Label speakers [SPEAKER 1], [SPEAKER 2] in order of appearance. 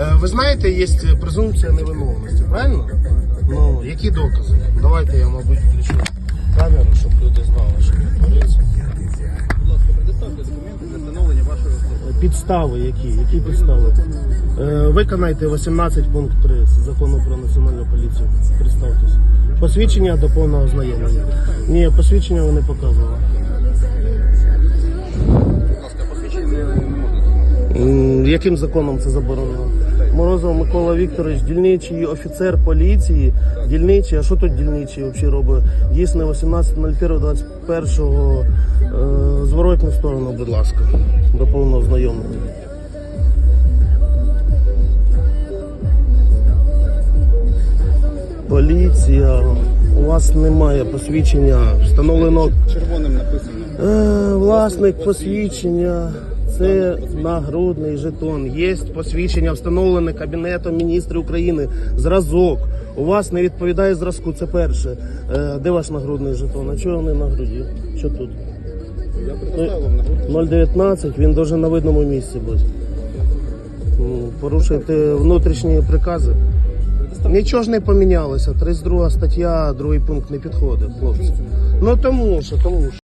[SPEAKER 1] Е, Ви знаєте, є презумпція невиновності, правильно? Ну, які докази? Давайте я, мабуть, включу камеру, щоб люди знали, що відбувається.
[SPEAKER 2] Будь ласка, предоставте документи для встановлення вашої особи.
[SPEAKER 1] Підстави які? Які підстави? Е, виконайте 18 пункт 3 закону про національну поліцію. Представтесь. Посвідчення до повного ознайомлення. Ні, посвідчення вони показували.
[SPEAKER 2] Будь ласка, посвідчення не, не можна.
[SPEAKER 1] Яким законом це заборонено? Морозов Микола Вікторович, дільничий офіцер поліції. Дільничий, а що тут дільничий взагалі робить? Дійсно 18.01.21 е, зворотню сторону, будь ласка, до повного знайомлення. Поліція, у вас немає посвідчення, встановлено
[SPEAKER 2] Червоним написано.
[SPEAKER 1] Е, власник посвідчення. Це нагрудний жетон. Є посвідчення, встановлене Кабінетом міністрів України. Зразок. У вас не відповідає зразку. Це перше. Е, де ваш нагрудний жетон? А чого вони на груді? Що тут?
[SPEAKER 2] Я предоставив вам
[SPEAKER 1] 019, він дуже на видному місці бути. Порушуєте внутрішні прикази. Нічого ж не помінялося. 32 стаття, другий пункт не підходить, хлопці. Ну тому що, тому що.